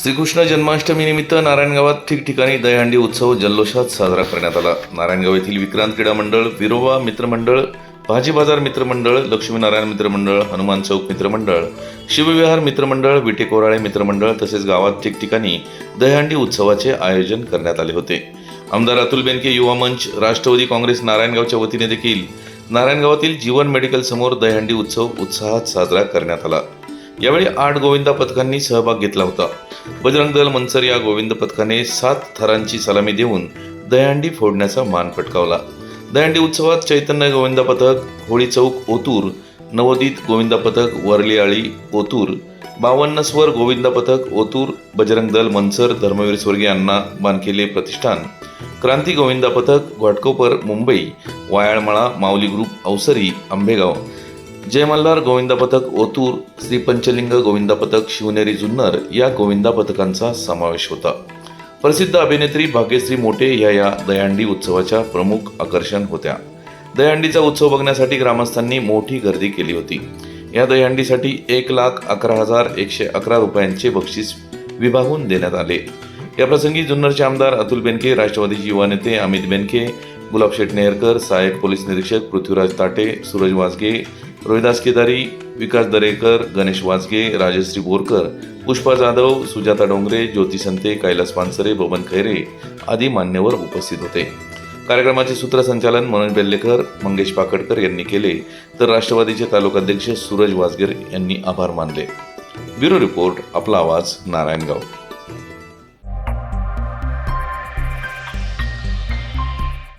श्रीकृष्ण जन्माष्टमी निमित्त नारायणगावात ठिकठिकाणी दहीहंडी उत्सव जल्लोषात साजरा करण्यात आला. नारायणगाव येथील विक्रांत क्रीडा मंडळ विरोबा मित्रमंडळ भाजी बाजार मित्रमंडळ लक्ष्मीनारायण मित्रमंडळ हनुमान चौक मित्रमंडळ शिवविहार मित्रमंडळ विटे कोराळे मित्रमंडळ तसेच गावात ठिकठिकाणी दहीहंडी उत्सवाचे आयोजन करण्यात आले होते. आमदार अतुल बेनके युवा मंच राष्ट्रवादी काँग्रेस नारायणगावच्या वतीने देखील नारायणगावातील जीवन मेडिकल समोर दहीहंडी उत्सव उत्साहात साजरा करण्यात आला. यावेळी आठ गोविंदा पथकांनी सहभाग घेतला होता. बजरंग दल मनसर या गोविंद पथकाने सात थरांची सलामी देऊन दहीहंडी फोडण्याचा मान पटकावला दहीहंडी उत्सवात चैतन्य गोविंदा पथक होळी चौक ओतूर नवोदित गोविंदा पथक वरली आळी ओतूर बावन्न स्वर गोविंदा पथक ओतूर बजरंग दल मनसर धर्मवीर स्वर्गीय अण्णा बानकेले प्रतिष्ठान. क्रांती गोविंदा पथक घाटकोपर मुंबई वायाळमळा माऊली ग्रुप अवसरी आंबेगाव. जय मल्हार गोविंदा पथक ओतूर श्री पंचलिंग गोविंदा पथक शिवनेरी जुन्नर या गोविंदा पथकांचा समावेश होता. प्रसिद्ध अभिनेत्री भाग्यश्री मोटे ह्या या दहीहंडी उत्सवाच्या प्रमुख आकर्षण होत्या. दहीहंडीचा उत्सव बघण्यासाठी ग्रामस्थांनी मोठी गर्दी केली होती. या दहीहंडीसाठी एक लाख अकरा हजार एकशे अकरा रुपयांचे बक्षीस विभागून देण्यात आले. याप्रसंगी जुन्नरचे आमदार अतुल बेनके राष्ट्रवादीचे युवा नेते अमित बेनके गुलाब शेठ नेहरकर सहाय्यक पोलीस निरीक्षक पृथ्वीराज ताटे सूरज वाजगे रोहिदास केदारी विकास दरेकर गणेश वाजगे राजश्री बोरकर पुष्पा जाधव सुजाता डोंगरे ज्योती संते कैलास पानसरे बबन खैरे आदी मान्यवर उपस्थित होते. कार्यक्रमाचे सूत्रसंचालन मनोज बेल्लेकर मंगेश पाकडकर यांनी केले. तर राष्ट्रवादीचे तालुकाध्यक्ष सूरज वाजगेर यांनी आभार मानले. ब्युरो रिपोर्ट आपला आवाज नारायणगाव.